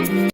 그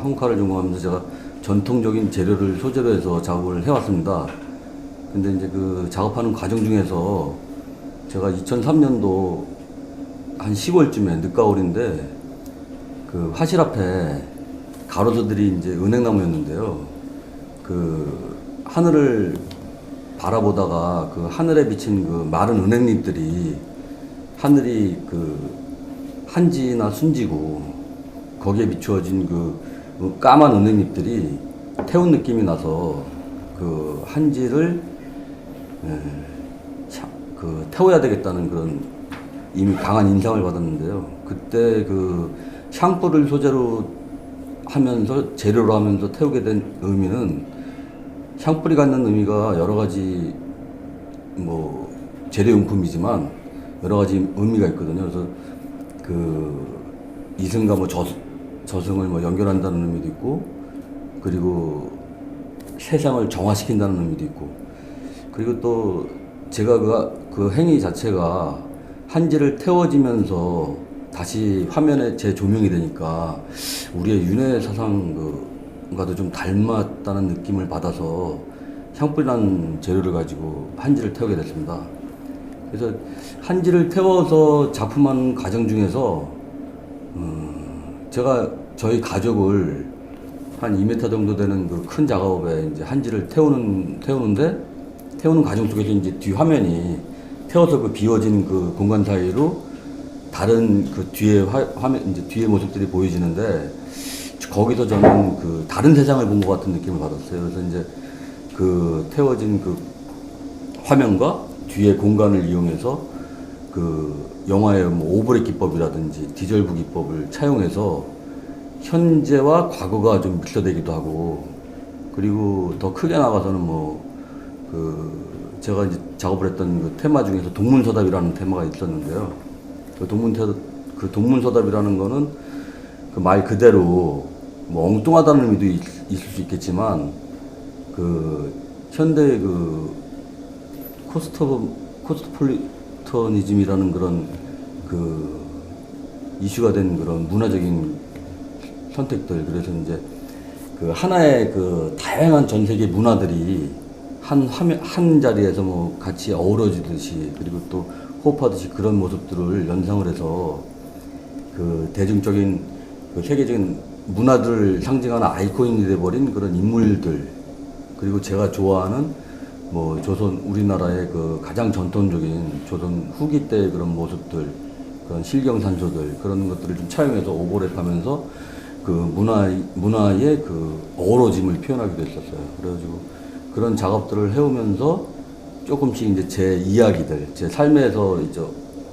한국화를 전공하면서 제가 전통적인 재료를 소재로 해서 작업을 해왔습니다. 근데 이제 그 작업하는 과정 중에서 제가 2003년도 한 10월쯤에 늦가을인데 그 화실 앞에 가로수들이 이제 은행나무였는데요. 그 하늘을 바라보다가 그 하늘에 비친 그 마른 은행잎들이 하늘이 그 한지나 순지고 거기에 비추어진 그 까만 은행잎들이 태운 느낌이 나서 그 한지를 에, 차- 그 태워야 되겠다는 그런 이미 강한 인상을 받았는데요. 그때 그 샹뿌를 소재로 하면서 재료로 하면서 태우게 된 의미는 샹뿌리 갖는 의미가 여러 가지 뭐 재래용품이지만 여러 가지 의미가 있거든요. 그래서 그 이승과 뭐 저, 저승을 뭐 연결한다는 의미도 있고 그리고 세상을 정화시킨다는 의미도 있고 그리고 또 제가 그, 그 행위 자체가 한지를 태워지면서 다시 화면에 재조명이 되니까 우리의 윤회 사상 그과도 좀 닮았다는 느낌을 받아서 향불이라는 재료를 가지고 한지를 태우게 됐습니다. 그래서 한지를 태워서 작품하는 과정 중에서 음, 제가 저희 가족을 한 2m 정도 되는 그 큰 작업에 이제 한지를 태우는 태우는데 태우는 과정 속에서 이제 뒤 화면이 태워서 그 비워진 그 공간 사이로 다른 그 뒤에 화, 화면 이제 뒤에 모습들이 보여지는데 거기서 저는 그 다른 세상을 본 것 같은 느낌을 받았어요. 그래서 이제 그 태워진 그 화면과 뒤에 공간을 이용해서 그 영화의 뭐 오브레 기법이라든지 디젤부 기법을 차용해서 현재와 과거가 좀 믹서되기도 하고 그리고 더 크게 나가서는 뭐 그 제가 이제 작업을 했던 그 테마 중에서 동문서답이라는 테마가 있었는데요. 그 동문서 그 동문서답이라는 거는 그 말 그대로 뭐 엉뚱하다는 의미도 있, 있을 수 있겠지만 그 현대의 그 코스터 코스토폴리터니즘이라는 그런 그 이슈가 된 그런 문화적인 선택들 그래서 이제 그 하나의 그 다양한 전 세계 문화들이 한 화면 한 자리에서 뭐 같이 어우러지듯이 그리고 또 호흡하듯이 그런 모습들을 연상을 해서 그 대중적인 그 세계적인 문화들을 상징하는 아이콘이 돼버린 그런 인물들 그리고 제가 좋아하는 뭐 조선 우리나라의 그 가장 전통적인 조선 후기 때의 그런 모습들 그런 실경산소들 그런 것들을 좀 차용해서 오버랩하면서 그 문화 문화의 그 어우러짐을 표현하기도 했었어요. 그래가지고 그런 작업들을 해오면서 조금씩 이제 제 이야기들 제 삶에서 이제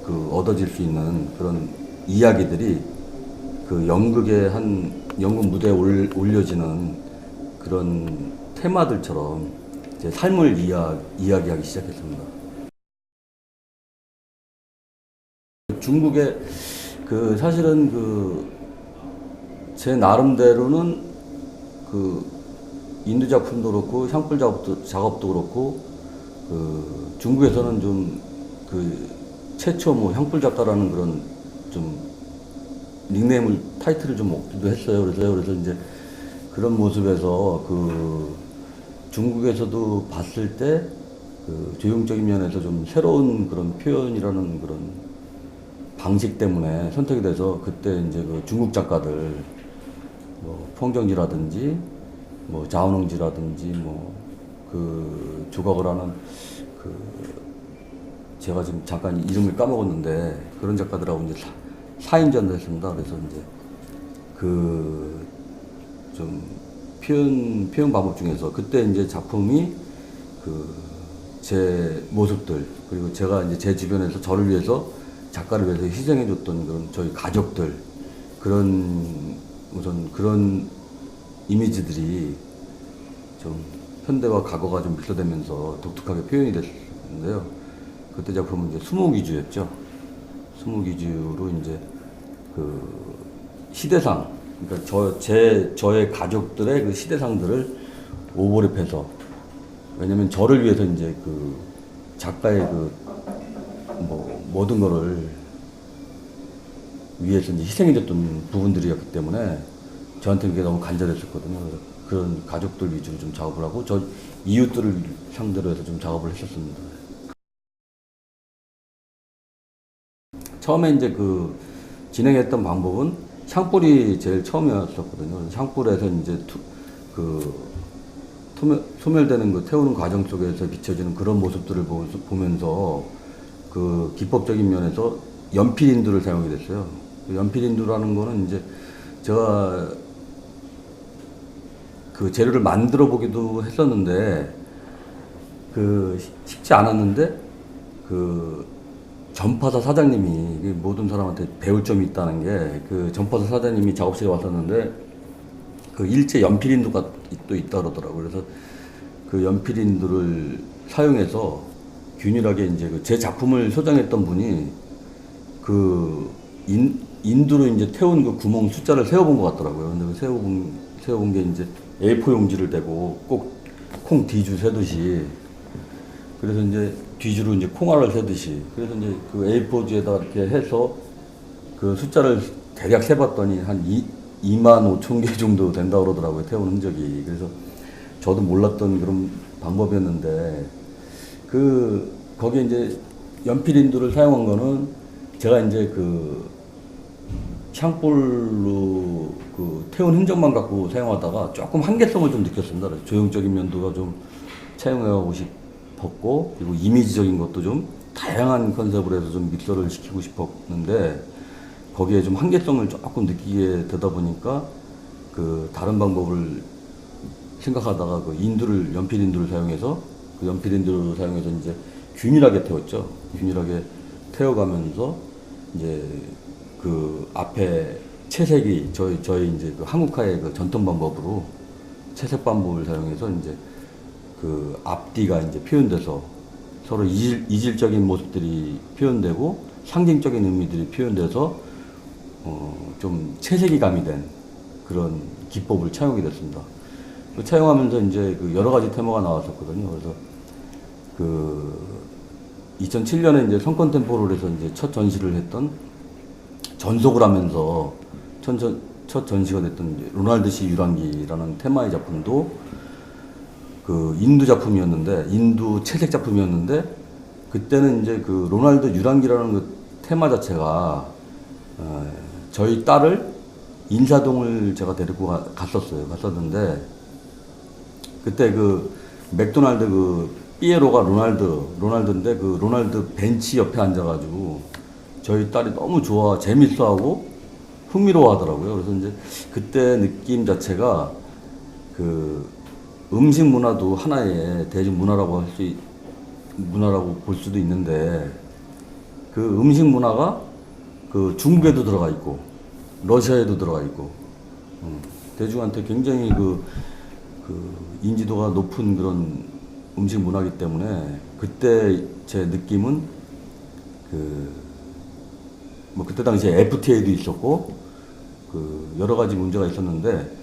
그 얻어질 수 있는 그런 이야기들이 그 연극의 한 연극 무대에 올, 올려지는 그런 테마들처럼 제 삶을 이야, 이야기하기 시작했습니다. 중국의 그 사실은 그 제 나름대로는 그 인도 작품도 그렇고 향불 작업도, 작업도 그렇고 그 중국에서는 좀 그 최초 뭐 향불 작가라는 그런 좀 닉네임을 타이틀을 좀 먹기도 했어요. 그래서 그래서 이제 그런 모습에서 그 중국에서도 봤을 때 그 조형적인 면에서 좀 새로운 그런 표현이라는 그런 방식 때문에 선택이 돼서 그때 이제 그 중국 작가들 뭐 phong 정지라든지 뭐 자원홍지라든지 뭐 그 조각을 하는 그 제가 지금 잠깐 이름을 까먹었는데 그런 작가들하고 이제 사, 사인전을 했습니다. 그래서 이제 그 좀 표현 표현 방법 중에서 그때 이제 작품이 그 제 모습들 그리고 제가 이제 제 주변에서 저를 위해서 작가를 위해서 희생해줬던 그런 저희 가족들 그런 우선 그런 이미지들이 좀 현대와 과거가 좀 밀도되면서 독특하게 표현이 됐는데요. 그때 작품은 이제 수목위주였죠. 수목위주로 이제 그 시대상, 그러니까 저, 제, 저의 가족들의 그 시대상들을 오버랩해서, 왜냐면 저를 위해서 이제 그 작가의 그, 뭐, 모든 거를 위해서 이제 희생해줬던 부분들이었기 때문에 저한테 그게 너무 간절했었거든요. 그런 가족들 위주로 좀 작업을 하고, 저 이웃들을 상대로 해서 좀 작업을 했었습니다. 처음에 이제 그 진행했던 방법은 샹불이 제일 처음이었었거든요. 샹불에서 이제 투, 그 소멸, 소멸되는 그 태우는 과정 속에서 비춰지는 그런 모습들을 보- 보면서 그 기법적인 면에서 연필 인두를 사용하게 됐어요. 그 연필 인두라는 거는 이제 제가 그 재료를 만들어 보기도 했었는데 그 쉽- 쉽지 않았는데 그 전파사 사장님이 이게 모든 사람한테 배울 점이 있다는 게 그 전파사 사장님이 작업실에 왔었는데 그 일제 연필인두가 또 있다 그러더라고요. 그래서 그 연필인두를 사용해서 균일하게 이제 그 제 작품을 소장했던 분이 그 인, 인두로 이제 태운 그 구멍 숫자를 세어본 것 같더라고요. 근데 그 세어본, 세어본 게 이제 A4 용지를 대고 꼭 콩 뒤주 세듯이 그래서 이제 뒤주로 이제 콩알을 세듯이 그래서 이제 그 A4지에다 이렇게 해서 그 숫자를 대략 세봤더니 한 2, 2만 5천 개 정도 된다고 그러더라고요. 태운 흔적이. 그래서 저도 몰랐던 그런 방법이었는데 그 거기에 이제 연필인두를 사용한 거는 제가 이제 그 샹볼로 그 태운 흔적만 갖고 사용하다가 조금 한계성을 좀 느꼈습니다. 조형적인 면도가 좀 차용해가고 싶었고 그리고 이미지적인 것도 좀 다양한 컨셉으로 해서 좀 믹서를 시키고 싶었는데 거기에 좀 한계성을 조금 느끼게 되다 보니까 그 다른 방법을 생각하다가 그 인두를 연필 인두를 사용해서 그 연필 인두를 사용해서 이제 균일하게 태웠죠. 균일하게 태워가면서 이제 그 앞에 채색이 저희 저희 이제 그 한국화의 그 전통 방법으로 채색 방법을 사용해서 이제 그 앞뒤가 이제 표현돼서 서로 이질, 이질적인 모습들이 표현되고 상징적인 의미들이 표현돼서 어, 좀 채색이 가미된 그런 기법을 차용하게 됐습니다. 그 차용하면서 이제 그 여러 가지 테마가 나왔었거든요. 그래서 그 2007년에 이제 성권 템포를 해서 이제 첫 전시를 했던 전속을 하면서 첫, 전, 첫 전시가 됐던 이제 로날드 씨 유랑기라는 테마의 작품도 그 인두 작품이었는데 인두 채색 작품이었는데 그때는 이제 그 로날드 유랑기라는 그 테마 자체가 어, 저희 딸을 인사동을 제가 데리고 가- 갔었어요. 갔었는데 그때 그 맥도날드 그 삐에로가 로날드 로날드인데 그 로날드 벤치 옆에 앉아가지고 저희 딸이 너무 좋아 재밌어하고 흥미로워하더라고요. 그래서 이제 그때 느낌 자체가 그 음식 문화도 하나의 대중 문화라고 할 수 문화라고 볼 수도 있는데 그 음식 문화가 그 중국에도 들어가 있고 러시아에도 들어가 있고 음, 대중한테 굉장히 그, 그 인지도가 높은 그런 음식 문화이기 때문에 그때 제 느낌은 그 뭐 그때 당시에 FTA도 있었고 그 여러 가지 문제가 있었는데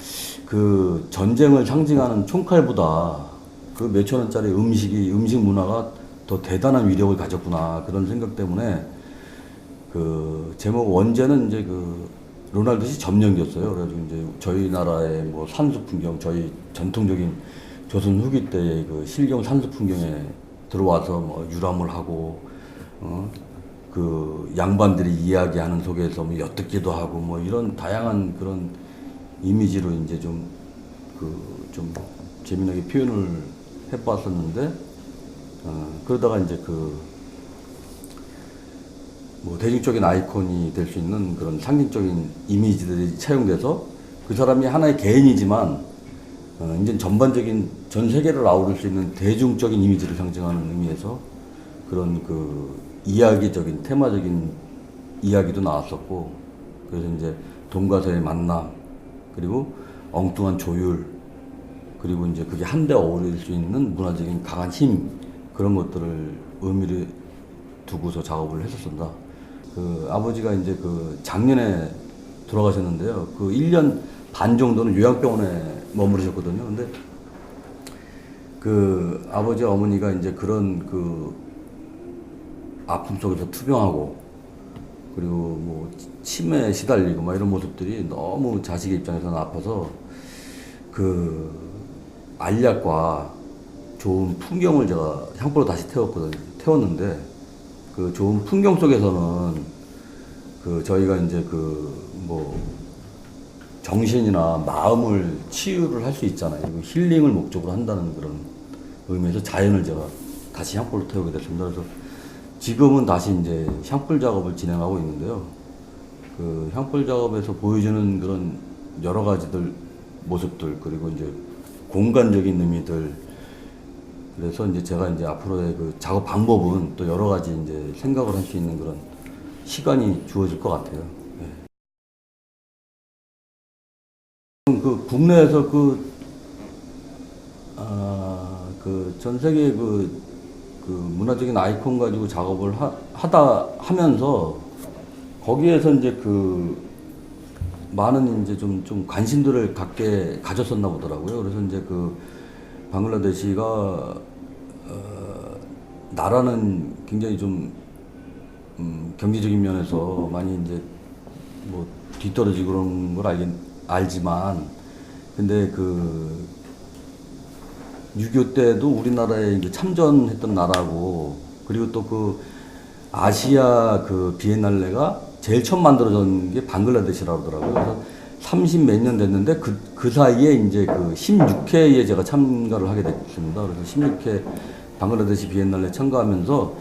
그 전쟁을 상징하는 총칼보다 그 몇천 원짜리 음식이 음식 문화가 더 대단한 위력을 가졌구나 그런 생각 때문에 그 제목 원제는 이제 그 로날드 씨 점령기였어요. 그래가지고 이제 저희 나라의 뭐 산수 풍경, 저희 전통적인 조선 후기 때의 그 실경 산수 풍경에 들어와서 뭐 유람을 하고 어? 그 양반들이 이야기하는 속에서 뭐 엿듣기도 하고 뭐 이런 다양한 그런 이미지로 이제 좀 그 좀 재미나게 표현을 해봤었는데 어, 그러다가 이제 그 뭐 대중적인 아이콘이 될 수 있는 그런 상징적인 이미지들이 차용돼서 그 사람이 하나의 개인이지만 어, 이제 전반적인 전 세계를 아우를 수 있는 대중적인 이미지를 상징하는 의미에서 그런 그 이야기적인 테마적인 이야기도 나왔었고 그래서 이제 돈과서의 만남 그리고 엉뚱한 조율 그리고 이제 그게 한데 어울릴 수 있는 문화적인 강한 힘 그런 것들을 의미를 두고서 작업을 했었습니다. 그 아버지가 이제 그 작년에 돌아가셨는데요. 그 1년 반 정도는 요양병원에 머무르셨거든요. 근데 그 아버지 어머니가 이제 그런 그 아픔 속에서 투병하고 그리고 뭐 치매에 시달리고 막 이런 모습들이 너무 자식의 입장에서는 아파서 그 알약과 좋은 풍경을 제가 향불로 다시 태웠거든요. 태웠는데 그 좋은 풍경 속에서는 그 저희가 이제 그 뭐 정신이나 마음을 치유를 할 수 있잖아요. 그 힐링을 목적으로 한다는 그런 의미에서 자연을 제가 다시 향불로 태우게 됐습니다. 그래서 지금은 다시 이제 향불 작업을 진행하고 있는데요. 그 향불 작업에서 보여주는 그런 여러 가지들 모습들 그리고 이제 공간적인 의미들 그래서 이제 제가 이제 앞으로의 그 작업 방법은 또 여러 가지 이제 생각을 할 수 있는 그런 시간이 주어질 것 같아요. 예. 그 국내에서 그, 아, 그 전 세계 그, 그 문화적인 아이콘 가지고 작업을 하, 하다 하면서 거기에서 이제 그 많은 이제 좀, 좀 관심들을 갖게 가졌었나 보더라고요. 그래서 이제 그 방글라데시가 어, 나라는 굉장히 좀 음, 경제적인 면에서 많이 이제 뭐 뒤떨어지고 그런 걸 알긴 알지만 근데 그 6.25 때도 우리나라에 참전했던 나라고 그리고 또 그 아시아 그 비엔날레가 제일 처음 만들어진 게 방글라데시라고 하더라고요. 그래서 30 몇 년 됐는데 그, 그 사이에 이제 그 16회에 제가 참가를 하게 됐습니다. 그래서 16회 방글라데시 비엔날레 참가하면서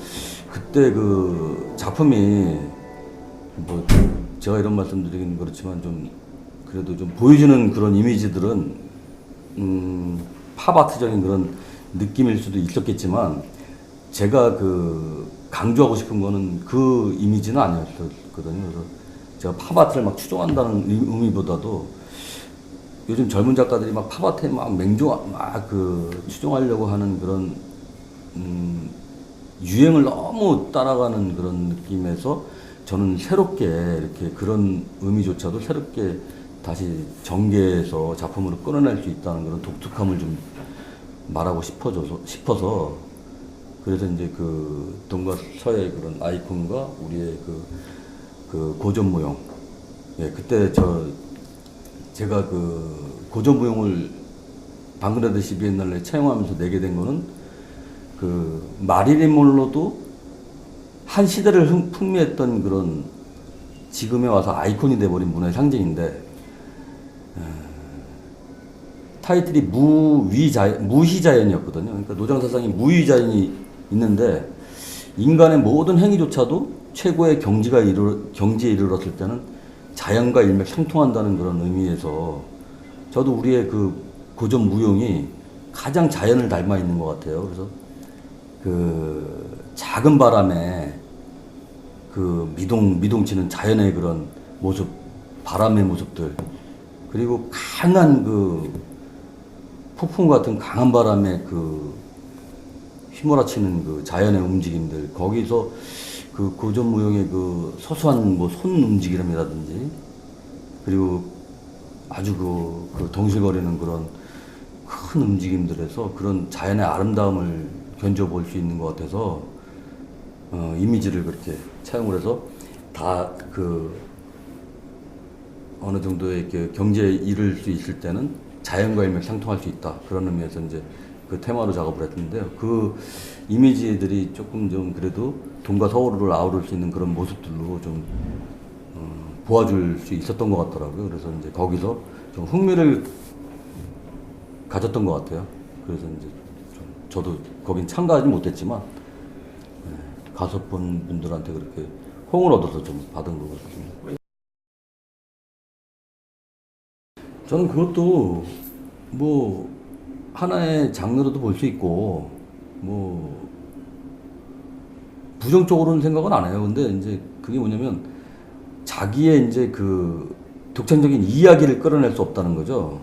그때 그 작품이 뭐 제가 이런 말씀드리긴 그렇지만 좀 그래도 좀 보여주는 그런 이미지들은 음, 팝아트적인 그런 느낌일 수도 있었겠지만 제가 그 강조하고 싶은 거는 그 이미지는 아니었거든요. 그래서 제가 팝아트를 막 추종한다는 의- 의미보다도 요즘 젊은 작가들이 막 팝아트에 막 맹조 막 그 추종하려고 하는 그런 음, 유행을 너무 따라가는 그런 느낌에서 저는 새롭게 이렇게 그런 의미조차도 새롭게 다시 전개해서 작품으로 끌어낼 수 있다는 그런 독특함을 좀 말하고 싶어져서 싶어서 그래서 이제 그 동과 서의 그런 아이콘과 우리의 그, 그 고전 무용 예 그때 저 제가 그 고전 무용을 방글라데시 비엔날레 차용하면서 내게 된 거는 그 마릴린 몰로도 한 시대를 흥- 풍미했던 그런 지금에 와서 아이콘이 돼버린 문화의 상징인데 타이틀이 무위자 무희자연이었거든요. 그러니까 노장 사상이 무위자연이 있는데 인간의 모든 행위조차도 최고의 경지가 이르 경지에 이르렀을 때는 자연과 일맥상통한다는 그런 의미에서 저도 우리의 그 고전 무용이 가장 자연을 닮아 있는 것 같아요. 그래서 그 작은 바람에 그 미동 미동치는 자연의 그런 모습, 바람의 모습들 그리고 강한 그 폭풍 같은 강한 바람에 그 휘몰아치는 그 자연의 움직임들 거기서 그 고전 무용의 그 소소한 뭐 손 움직임이라든지 그리고 아주 그, 그 덩실거리는 그런 큰 움직임들에서 그런 자연의 아름다움을 견뎌볼 수 있는 것 같아서 어, 이미지를 그렇게 차용을 해서 다그 어느 정도의 경제에 이를 수 있을 때는 자연과 일맥상통할 수 있다 그런 의미에서 이제 그 테마로 작업을 했는데요. 그 이미지들이 조금 좀 그래도 동과 서울을 아우를 수 있는 그런 모습들로 좀 어, 보아줄 수 있었던 것 같더라고요. 그래서 이제 거기서 좀 흥미를 가졌던 것 같아요. 그래서 이제 좀 저도 거긴 참가하지 못했지만 예, 가서 본 분들한테 그렇게 호응을 얻어서 좀 받은 것 같습니다. 저는 그것도 뭐 하나의 장르로도 볼 수 있고 뭐 부정적으로는 생각은 안 해요. 근데 이제 그게 뭐냐면 자기의 이제 그 독창적인 이야기를 끌어낼 수 없다는 거죠.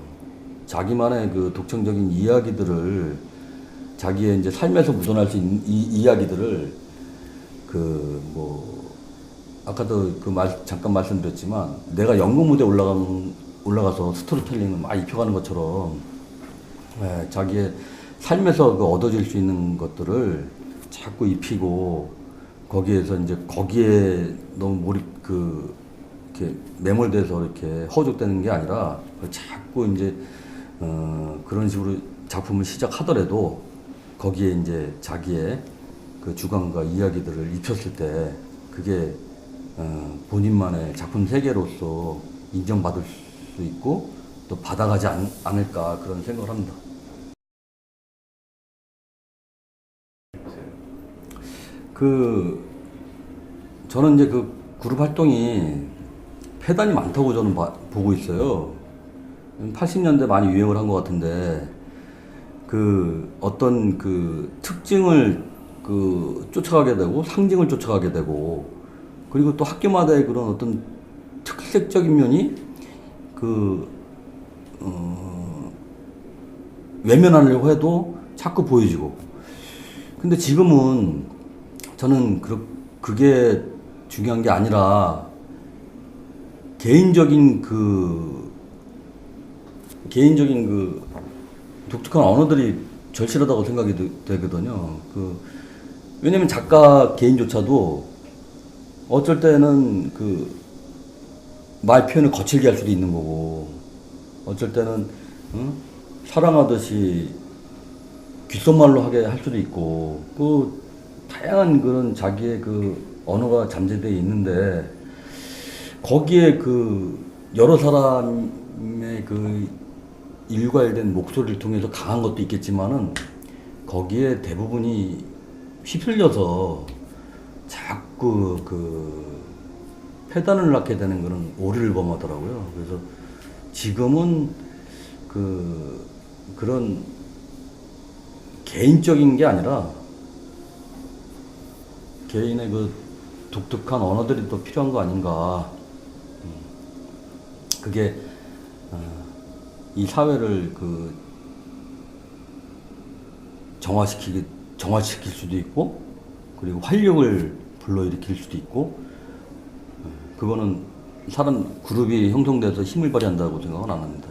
자기만의 그 독창적인 이야기들을 자기의 이제 삶에서 묻어날 수 있는 이 이야기들을 그 뭐 아까도 그 말, 잠깐 말씀드렸지만 내가 연극 무대 올라간 올라가서 스토리텔링을 막 입혀가는 것처럼 예, 자기의 삶에서 그 얻어질 수 있는 것들을 자꾸 입히고 거기에서 이제 거기에 너무 몰입 그 이렇게 매몰돼서 이렇게 허죽되는 게 아니라 자꾸 이제 어, 그런 식으로 작품을 시작하더라도 거기에 이제 자기의 그 주관과 이야기들을 입혔을 때 그게 어, 본인만의 작품 세계로서 인정받을 수 있고 또 받아가지 않, 않을까 그런 생각을 합니다. 그 저는 이제 그 그룹 활동이 폐단이 많다고 저는 봐- 보고 있어요. 80년대 많이 유행을 한 것 같은데 그 어떤 그 특징을 그 쫓아가게 되고 상징을 쫓아가게 되고 그리고 또 학교마다의 그런 어떤 특색적인 면이 그 어, 외면하려고 해도 자꾸 보여지고 근데 지금은 저는 그, 그게 중요한 게 아니라 개인적인 그 개인적인 그 독특한 언어들이 절실하다고 생각이 되- 되거든요. 그 왜냐면 작가 개인조차도 어쩔 때는 그 말 표현을 거칠게 할 수도 있는 거고 어쩔 때는 응? 사랑하듯이 귓속말로 하게 할 수도 있고 그 다양한 그런 자기의 그 언어가 잠재되어 있는데 거기에 그 여러 사람의 그 일괄된 목소리를 통해서 강한 것도 있겠지만은 거기에 대부분이 휩쓸려서 자꾸 그 패단을 낳게 되는 그런 오류를 범하더라고요. 그래서 지금은 그 그런 개인적인 게 아니라 개인의 그 독특한 언어들이 또 필요한 거 아닌가. 음. 그게 어, 이 사회를 그 정화시키기 정화시킬 수도 있고 그리고 활력을 불러일으킬 수도 있고 어, 그거는 사람 그룹이 형성돼서 힘을 발휘한다고 생각은 안 합니다.